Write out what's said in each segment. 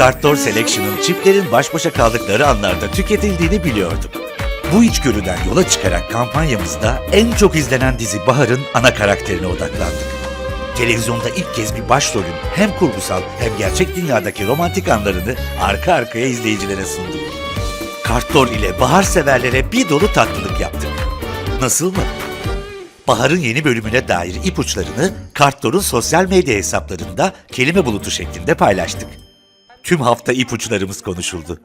Cartor Selection'ın çiftlerin baş başa kaldıkları anlarda tüketildiğini biliyorduk. Bu içgörüden yola çıkarak kampanyamızda en çok izlenen dizi Bahar'ın ana karakterine odaklandık. Televizyonda ilk kez bir başrolün hem kurgusal hem gerçek dünyadaki romantik anlarını arka arkaya izleyicilere sunduk. Kartor ile bahar severlere bir dolu tatlılık yaptık. Nasıl mı? Bahar'ın yeni bölümüne dair ipuçlarını Kartor'un sosyal medya hesaplarında kelime bulutu şeklinde paylaştık. Tüm hafta ipuçlarımız konuşuldu.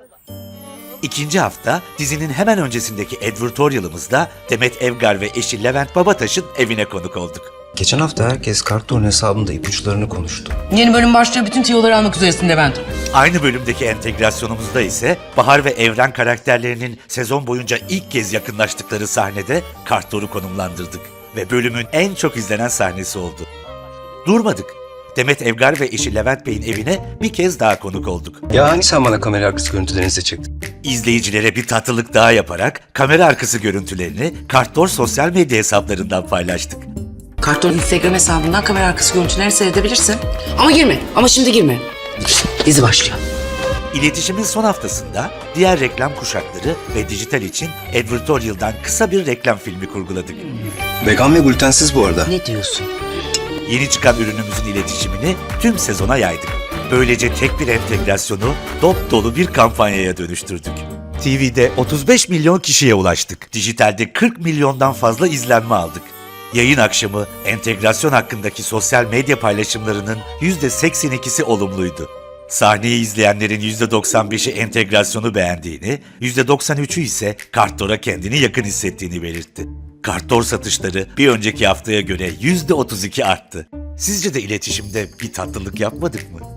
İkinci hafta dizinin hemen öncesindeki advertorialımızda Demet Evgar ve eşi Levent Babataş'ın evine konuk olduk. Geçen hafta herkes Kartor'un hesabında ipuçlarını konuştu. Yeni bölüm başlıyor. Bütün tiyoları almak üzeresin Levent. Aynı bölümdeki entegrasyonumuzda ise Bahar ve Evren karakterlerinin sezon boyunca ilk kez yakınlaştıkları sahnede Kartor'u konumlandırdık ve bölümün en çok izlenen sahnesi oldu. Durmadık. Demet Evgar ve eşi Levent Bey'in evine bir kez daha konuk olduk. Ya hani sen bana kamera arkası görüntülerinizi çektin? İzleyicilere bir tatlılık daha yaparak kamera arkası görüntülerini Kartor sosyal medya hesaplarından paylaştık. Karton Instagram hesabından kamera arkası görüntüleri seyredebilirsin. Ama girme. Ama şimdi girme. Dizi başlıyor. İletişimin son haftasında diğer reklam kuşakları ve dijital için advertorial'dan kısa bir reklam filmi kurguladık. Vegan ve glutensiz bu arada. Ne diyorsun? Yeni çıkan ürünümüzün iletişimini tüm sezona yaydık. Böylece tek bir entegrasyonu dop dolu bir kampanyaya dönüştürdük. TV'de 35 milyon kişiye ulaştık. Dijitalde 40 milyondan fazla izlenme aldık. Yayın akşamı entegrasyon hakkındaki sosyal medya paylaşımlarının %82'si olumluydu. Sahneyi izleyenlerin %95'i entegrasyonu beğendiğini, %93'ü ise Kartor'a kendini yakın hissettiğini belirtti. Kartor satışları bir önceki haftaya göre %32 arttı. Sizce de iletişimde bir tatlılık yapmadık mı?